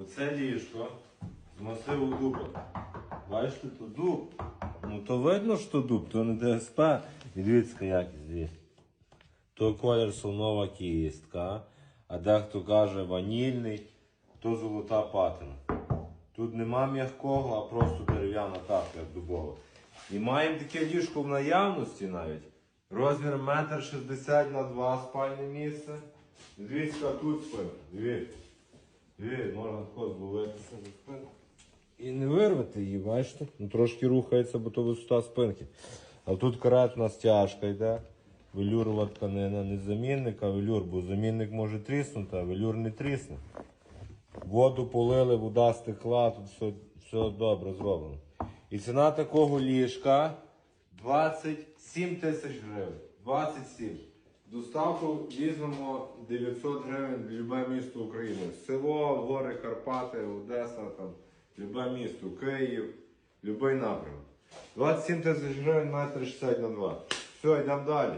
Оце ліжко з масиву дуба. Бачите, то дуб. Ну то видно, що дуб, то не ДСП. І дивіться, якість, дивіться. То колір солнова кістка, а дехто каже ванільний, то золота патина. Тут нема м'якого, а просто дерев'яна як дубова. І маємо таке ліжко в наявності навіть. Розмір 1,60 на 2 спальне місце. Дивіться, тут спинка. Дивіться. Дивіться, можна тако зловитися за спинку. І не вирвати її, бачите? Ну, трошки рухається, бо то висота спинки. А тут каретна стяжка йде. Велюрова тканина не замінник, а велюр, бо замінник може тріснути, а велюр не трісне. Воду полили, вода стекла, тут все, все добре зроблено. І ціна такого ліжка 27 тисяч гривень. 27. Доставку візьмемо 900 гривень в любе місто України. Село, гори, Карпати, Одеса, там, любе місто, Київ, любий напрямок. 27 тисяч гривень, метр 60 на 2. Все, йдемо далі.